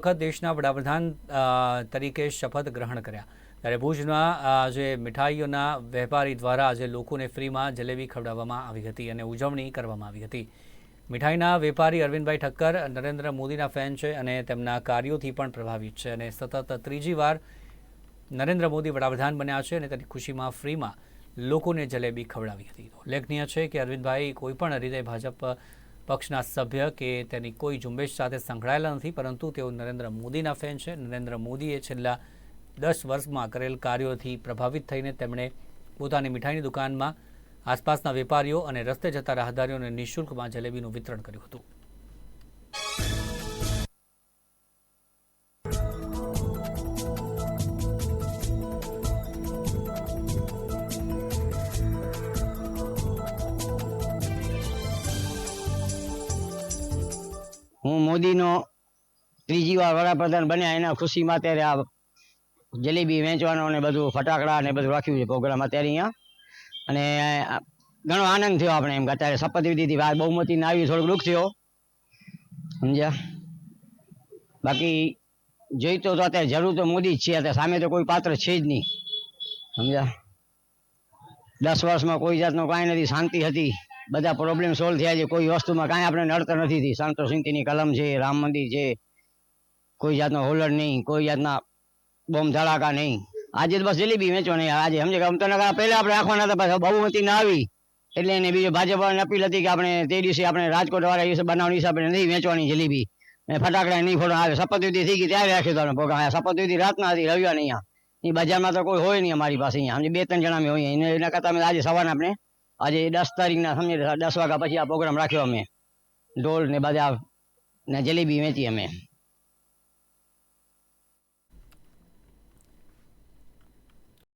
વખત દેશના વડાપ્રધાન તરીકે શપથ ગ્રહણ કર્યા. ત્યારે ભુજના આજે મીઠાઈઓના વેપારી દ્વારા આજે લોકોને ફ્રીમાં જલેબી ખવડાવવામાં આવી હતી અને ઉજવણી કરવામાં આવી હતી. મીઠાઈના વેપારી અરવિંદભાઈ ઠક્કર, નરેન્દ્ર મોદીના ફેન છે અને તેમના કાર્યોથી પણ પ્રભાવિત છે અને સતત ત્રીજી વાર નરેન્દ્ર મોદી વડાપ્રધાન બન્યા છે અને તેની ખુશીમાં ફ્રીમાં લોકોને જલેબી ખવડાવી હતી. ઉલ્લેખનીય છે કે અરવિંદભાઈ કોઈપણ રીતે ભાજપ પક્ષના સભ્ય કે તેની કોઈ ઝુંબેશ સાથે સંકળાયેલા નથી, પરંતુ તેઓ નરેન્દ્ર મોદીના ફેન છે. નરેન્દ્ર મોદીએ છેલ્લા દસ વર્ષમાં કરેલ કાર્યોથી પ્રભાવિત થઈને તેમણે પોતાની મીઠાઈની દુકાનમાં આસપાસના વેપારીઓ અને રસ્તે જતા રાહદારીઓને નિઃશુલ્કમાં જલેબીનું વિતરણ કર્યું હતું. હું મોદીનો ત્રીજી વાર વડાપ્રધાન બન્યા એના ખુશીમાં અત્યારે આ જલેબી વેચવાનો ને બધું ફટાકડા ને બધું રાખ્યું છે પ્રોગ્રામ અત્યારે અહીંયા. અને ઘણો આનંદ થયો આપણે એમ કે અત્યારે શપથવિધિથી વાત બહુમતીને આવી થોડુંક દુઃખ થયો. સમજ્યા? બાકી જોઈતો તો અત્યારે જરૂર તો મોદી જ છે, અત્યારે સામે તો કોઈ પાત્ર છે જ નહીં. સમજ્યા? દસ વર્ષમાં કોઈ જાતનો કાંઈ નથી, શાંતિ હતી. બધા પ્રોબ્લેમ સોલ્વ થયા છે. કોઈ વસ્તુમાં કાંઈ આપણે નડતર નથી થઈ સંતો સિંતીની કલમ છે, રામ મંદિર છે, કોઈ જાતનો હોલર નહીં, કોઈ જાતના બોમ્બ ધડાકા નહીં. આજે બસ જલેબી વેચવાની આજે સમજે કે આમ તો પહેલા આપણે રાખવાના હતા, પાછા બહુમતી ના આવી. એટલે એને બીજો ભાજપ અપીલ હતી કે આપણે તે દિવસે આપણે રાજકોટ વાળા દિવસે બનાવવાની હિસાબે નહીં વેચવાની જલેબી. અને ફટાકડા નહીં ફોડવા. આવે શપથવિધિ થઈ ગઈ ત્યારે રાખ્યો હતો પ્રોગ્રામ શપથવિધિ રાતના હતી રવિવાર અહીંયા. એ બજારમાં તો કોઈ હોય નહીં અમારી પાસે અહીંયા. સમજે બે ત્રણ જણા અમે હોઈએ. એના કરતાં અમે આજે સવારના આપણે આજે દસ તારીખના સમજે દસ વાગ્યા પછી આ પ્રોગ્રામ રાખ્યો અમે. ઢોલ ને બધા ને જલેબી વેચી અમે.